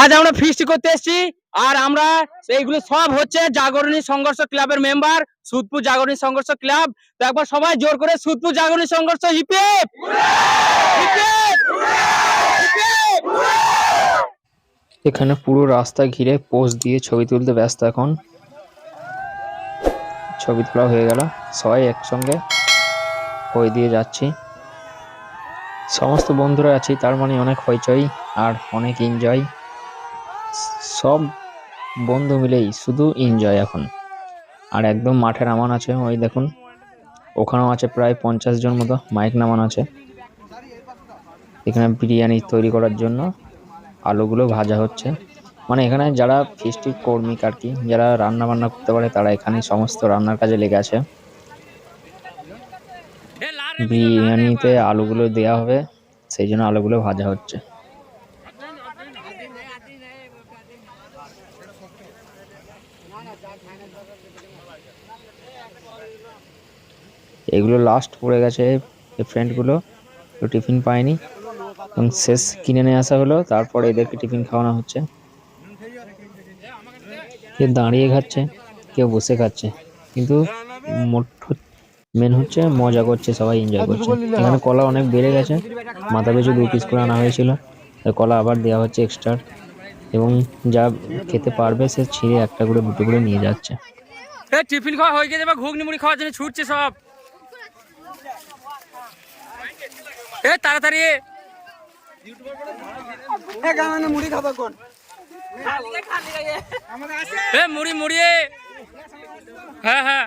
আজ আমরা ফিস্ট করতে এসেছি, আর আমরা এইগুলো সব হচ্ছে জাগরণী সংঘর্ষ ক্লাবের মেম্বার সুদপুর জাগরণী সংঘর্ষ ক্লাব তো একবার সবাই জোর করে সুদপুর জাগরণী সংঘর্ষ হিপেপ! এখানে পুরো রাস্তা ঘিরে পোস্ট দিয়ে ছবি তুলতে ব্যস্ত এখন। ছবি তোলা হয়ে গেল। সবাই একসঙ্গে হই দিয়ে যাচ্ছি। সমস্ত বন্ধুরা আছি, তার মানে অনেক হইচই আর অনেক এনজয় সব বন্ধু মিলেই শুধু এনজয় এখন। আর একদম মাঠে নামান আছে, ওই দেখুন, ওখানেও আছে প্রায় পঞ্চাশ জন মতো মাইক নামান আছে। এখানে বিরিয়ানি তৈরি করার জন্য আলুগুলো ভাজা হচ্ছে। মানে এখানে যারা ফিস্টিক কর্মিক আর কি, যারা রান্না বান্না করতে পারে, তারা এখানে সমস্ত রান্নার কাজে লেগে আছে। বিরিয়ানিতে আলুগুলো দেওয়া হবে, সেই জন্য আলুগুলো ভাজা হচ্ছে। এগুলো লাস্ট পড়ে গেছে এই ফ্রেন্ডগুলো তো টিফিন পায়নি। এবং শেষ কিনে নিয়ে আসা হলো, তারপরে এদেরকে টিফিন খাওয়ানো হচ্ছে। কেউ দাঁড়িয়ে খাচ্ছে, কেউ বসে খাচ্ছে। কিন্তু মোট মেন হচ্ছে মজা করছে, সবাই এনজয় করছে। এখানে কলা অনেক বেড়ে গেছে, মাথা পিছু দু পিস করে আনা হয়েছিল। কলা আবার দেওয়া হচ্ছে এক্সট্রা এবং যা খেতে পারবে, সে ছিঁড়ে একটা করে দুটো করে নিয়ে যাচ্ছে। টিফিন খাওয়া হয়ে গেছে বা ঘুগনি মুড়ি খাওয়ার জন্য ছুটছে সব। এ তাড়াতাড়ি এ। মুড়ি মুড়ি হ্যাঁ হ্যাঁ।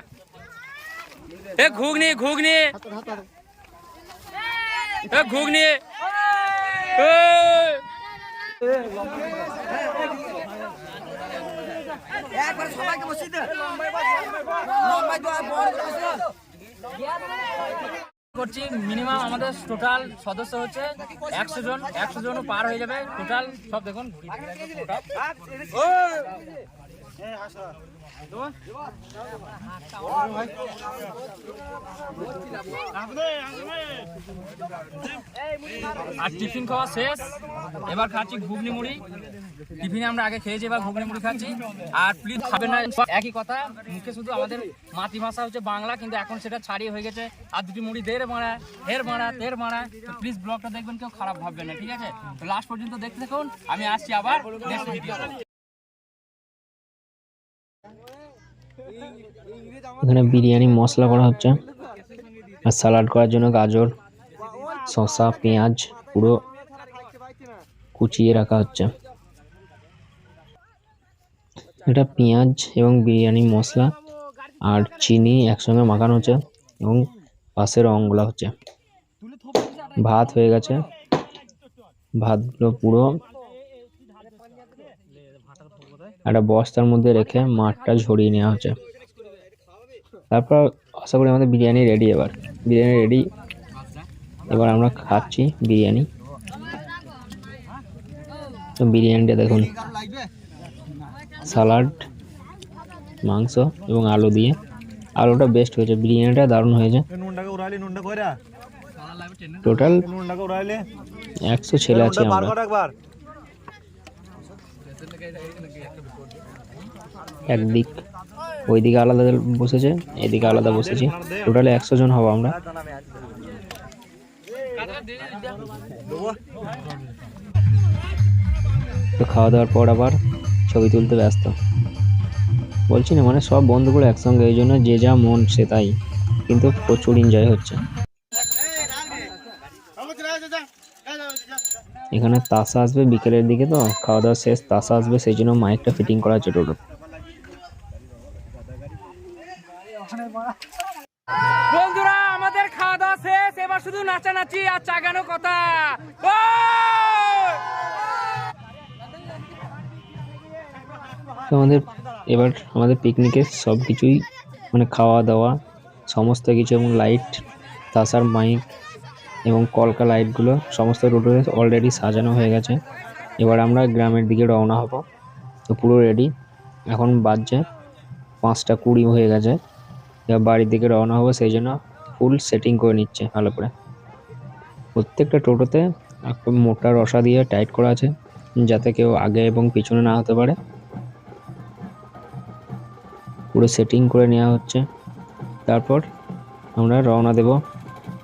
এ ঘুগনি ঘুগনি এ। ঘুগনি এ। করছি মিনিমাম আমাদের টোটাল সদস্য হচ্ছে একশো জন একশো জনও পার হয়ে যাবে টোটাল সব দেখুন। আর টিফিন খাওয়া শেষ। এবার খাচ্ছি ঘুগনি মুড়ি। টিফিনে আমরা আগে খেয়েছি, এবার ঘুগনি মুড়ি খাচ্ছি। আর প্লিজ খাবেন না। একই কথা, মুখে শুধু আমাদের মাতৃভাষা হচ্ছে বাংলা, কিন্তু এখন সেটা ছাড়িয়ে হয়ে গেছে। আর দুটি মুড়ি দেড় মারা হের মারা তের মারা। প্লিজ ব্লগটা দেখবেন, কেউ খারাপ ভাববেন না, ঠিক আছে? লাস্ট পর্যন্ত দেখতে থাকুন, আমি আসছি আবার এখানে বিরিয়ানি, মশলা করা হচ্ছে। আর স্যালাড করার জন্য গাজর, শসা, পেঁয়াজ পুরো কুচিয়ে রাখা হচ্ছে। এটা পেঁয়াজ এবং বিরিয়ানি, মশলা আর চিনি একসঙ্গে মাখানো হচ্ছে এবং পাশে রঙগুলো হচ্ছে। ভাত হয়ে গেছে। ভাতগুলো পুরো একটা বস্তার মধ্যে রেখে মাঠটা ঝরিয়ে নেওয়া হচ্ছে। তারপর আশা করি আমাদের বিরিয়ানি রেডি এবার। বিরিয়ানি রেডি এবার আমরা খাচ্ছি বিরিয়ানি। তো বিরিয়ানিটা দেখুন। সালাড মাংস এবং আলু দিয়ে। আলুটা বেস্ট হয়েছে। বিরিয়ানিটা দারুণ হয়েছে। টোটাল একশো ছেলে আছে আমরা। একদিক, ওইদিকে আলাদা বসেছে, এদিকে আলাদা বসেছি। টোটালে একশো জন হব আমরা। তো খাওয়া দাওয়ার পর আবার ছবি তুলতে ব্যস্ত। বলছি না মানে সব বন্ধুগুলো একসঙ্গে, এই জন্য যে যা মন, সে তাই। কিন্তু প্রচুর এনজয় হচ্ছে। এখানে তাসা আসবে বিকেলের দিকে তো খাওয়া দাওয়া শেষ তাসা আসবে সেই জন্য মাইকটা ফিটিং করা হচ্ছে টোটো। বন্ধুরা আমাদের খাওয়া দাওয়া শেষ এবার শুধু নাচানাচি আর চাগানো কথা। আমাদের এবার আমাদের পিকনিকের সব কিছুই মানে খাওয়া দাওয়া সমস্ত কিছু এবং লাইট তাসার মাইক এবং কলকা লাইটগুলো সমস্ত রোডে অলরেডি সাজানো হয়ে গেছে। এবার আমরা গ্রামের দিকে রওনা হব। তো পুরো রেডি এখন বাজছে পাঁচটা কুড়ি হয়ে গেছে। এবার বাড়ির দিকে রওনা হব, সেই জন্য ফুল সেটিং করে নিচ্ছে ভালো করে। প্রত্যেকটা টোটোতে একটা মোটা রসা দিয়ে টাইট করা আছে, যাতে কেউ আগে এবং পিছনে না হতে পারে। পুরো সেটিং করে নেওয়া হচ্ছে। তারপর আমরা রওনা দেব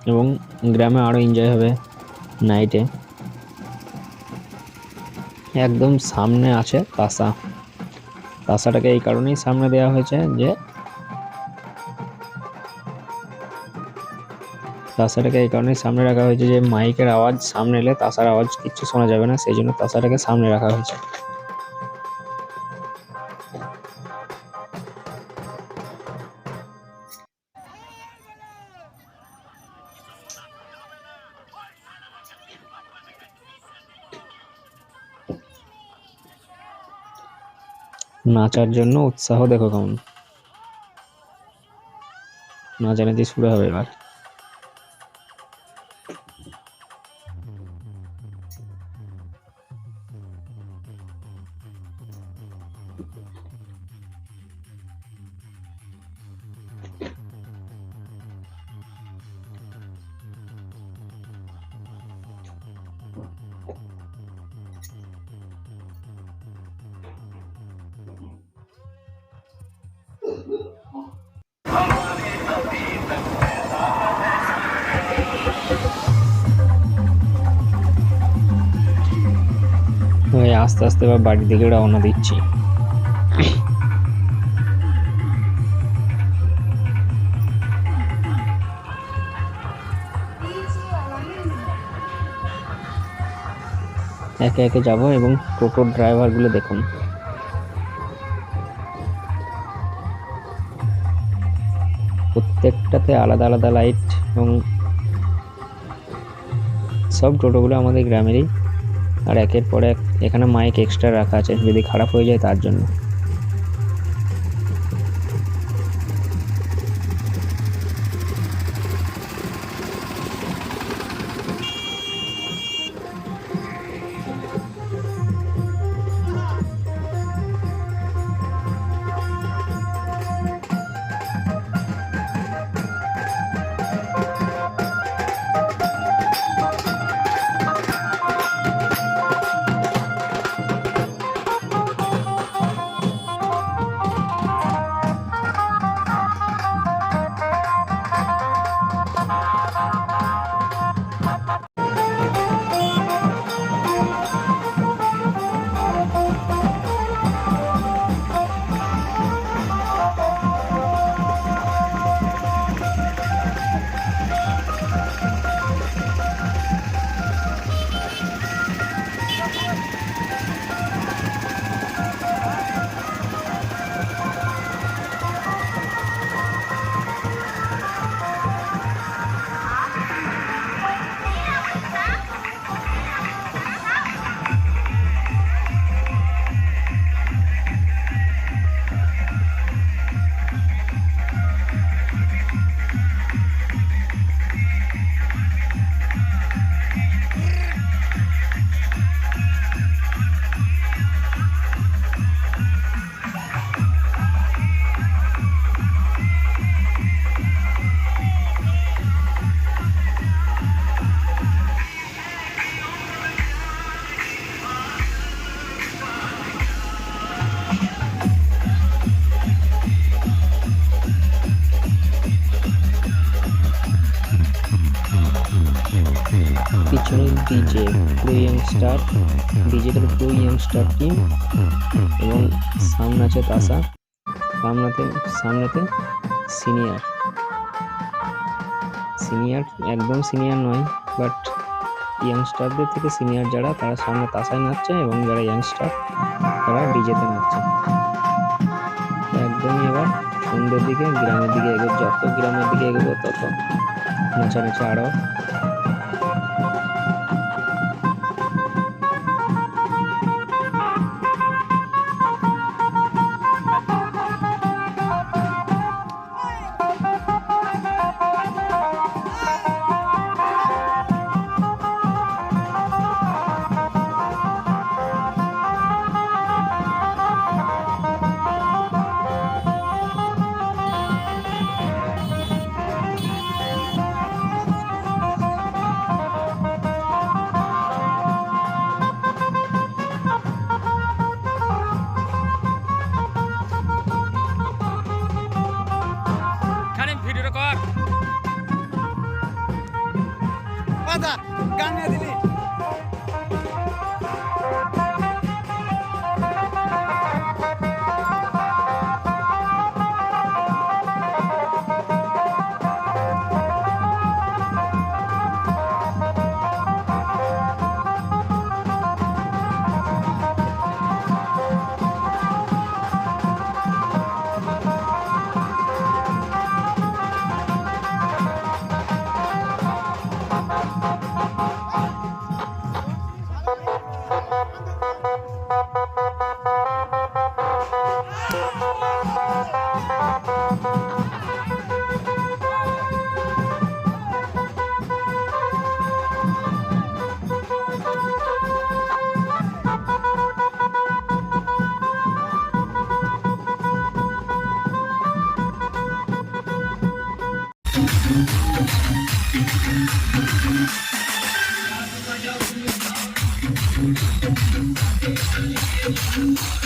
এবং গ্রামে আরও এনজয় হবে নাইটে একদম সামনে আছে তাসা তাসাটাকে এই কারণেই সামনে দেওয়া হয়েছে যে তাসাটাকে এই কারণেই সামনে রাখা হয়েছে যে মাইকের আওয়াজ সামনে এলে তাসার আওয়াজ কিচ্ছু শোনা যাবে না, সেই জন্য তাসাটাকে সামনে রাখা হয়েছে। নাচার জন্য উৎসাহ দেখো কেমন। না জানে যে শুরু হবে এবার। আস্তে আস্তে এবার বাড়ির দিকে রওনা দিচ্ছি। একে একে যাব এবং টোটোর ড্রাইভারগুলো দেখুন। প্রত্যেকটাতে আলাদা আলাদা লাইট এবং সব টোটোগুলো আমাদের গ্রামেরই। আর একের পর এক এখানে মাইক এক্সট্রা রাখা আছে, যদি খারাপ হয়ে যায় তার জন্য। ডিজে পুরো ইয়াংস্টার ডিজেটার পুরো ইয়াংস্টার টিম এবং সামনে আছে তাসা, সামনাতে, সামনেতে সিনিয়র সিনিয়র একদম সিনিয়র নয় বাট ইয়াংস্টারদের থেকে সিনিয়র যারা, তারা সামনে তাসায় নাচছে এবং যারা ইয়াংস্টার তারা ডিজেতে নাচছে। একদমই এবার সন্ধ্যের দিকে, গ্রামের দিকে এগো যত গ্রামের দিকে এগোবো তত নাচানাচি আরও পাতা গান দিলি। Thank you.